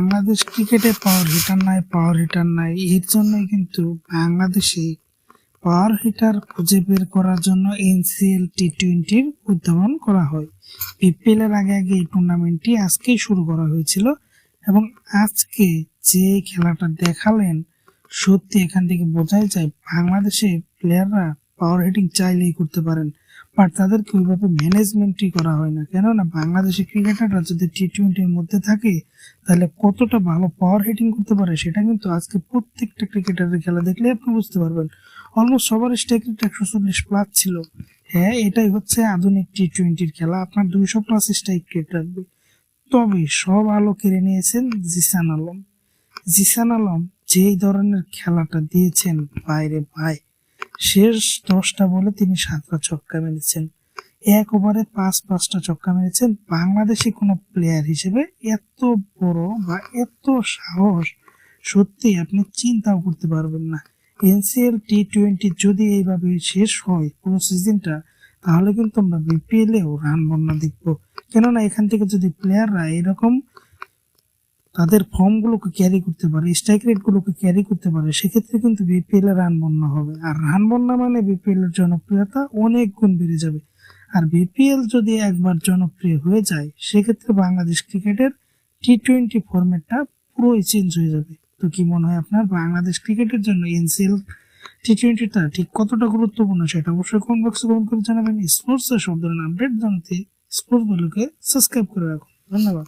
বাংলাদেশ ক্রিকেটে power hitter নাই power hitter নাই। এর জন্যই কিন্তু বাংলাদেশে পাওয়ার হিটার খুঁজে বের করার জন্য এনসিএল টি টোয়েন্টির উদ্ভাবন করা হয়। বিপিএল এর আগে আগে এই টুর্নামেন্টটি আজকেই শুরু করা হয়েছিল এবং আজকে যে খেলাটা দেখালেন, সত্যি এখান থেকে বোঝাই যায় বাংলাদেশের প্লেয়াররা পাওয়ার হিটিং চাইলেই করতে পারেন। বাট তাদেরকে ওইভাবে ম্যানেজমেন্টই করা হয় না। কেননা বাংলাদেশের ক্রিকেটাররা যদি টি টোয়েন্টির মধ্যে থাকে, তাহলে কতটা ভালো পাওয়ার হিটিং করতে পারে সেটা কিন্তু আজকে প্রত্যেকটা ক্রিকেটারের খেলা দেখলে আপনি বুঝতে পারবেন। অলমোস্ট সবার স্ট্রাইক রেট একশো চল্লিশ প্লাস ছিল। হ্যাঁ এটাই হচ্ছে আধুনিক টি টোয়েন্টির খেলা। আপনার দুইশো প্লাস স্ট্রাইক রেট রাখবে তবে সব আলো কেড়ে নিয়েছেন জিসান আলম। জিসান আলম যেই ধরনের খেলাটা দিয়েছেন বাইরে ভাই শেষ দশটা বলে তিনি সাতটা ছক্কা মেরেছেন। এক ওভারে পাঁচ, পাঁচটা ছক্কা মেরেছেন। বাংলাদেশি কোনো প্লেয়ার হিসেবে এত বড় বা এত সাহস সত্যি আপনি চিন্তাও করতে পারবেন না। এনসিএল টি টোয়েন্টি যদি এইভাবে শেষ হয় পুরো সিজনটা তাহলে কিন্তু আমরা বিপিএল এও রান বন্যা দেখব। কেননা এখান থেকে যদি প্লেয়াররা এরকম তাদের ফর্মগুলোকে ক্যারি করতে পারে স্ট্রাইক রেটগুলোকে ক্যারি করতে পারে, সেক্ষেত্রে কিন্তু বিপিএল এর রান বন্যা হবে। আর রান বন্যা মানে বিপিএল এর জনপ্রিয়তা অনেক গুণ বেড়ে যাবে। আর বিপিএল যদি একবার জনপ্রিয় হয়ে যায়, সেক্ষেত্রে বাংলাদেশ ক্রিকেটের টি টোয়েন্টি ফরম্যাটটা পুরোই চেঞ্জ হয়ে যাবে। তো কি মনে হয় আপনার? বাংলাদেশ ক্রিকেটের জন্য এনসিএল টি টোয়েন্টিটা ঠিক কতটা গুরুত্বপূর্ণ সেটা অবশ্যই কমেন্ট বক্সে কমেন্ট করে জানাবেন। স্পোর্টসের সব ধরনের আপডেট জানতে স্পোর্টস বলুকে সাবস্ক্রাইব করে রাখুন। ধন্যবাদ।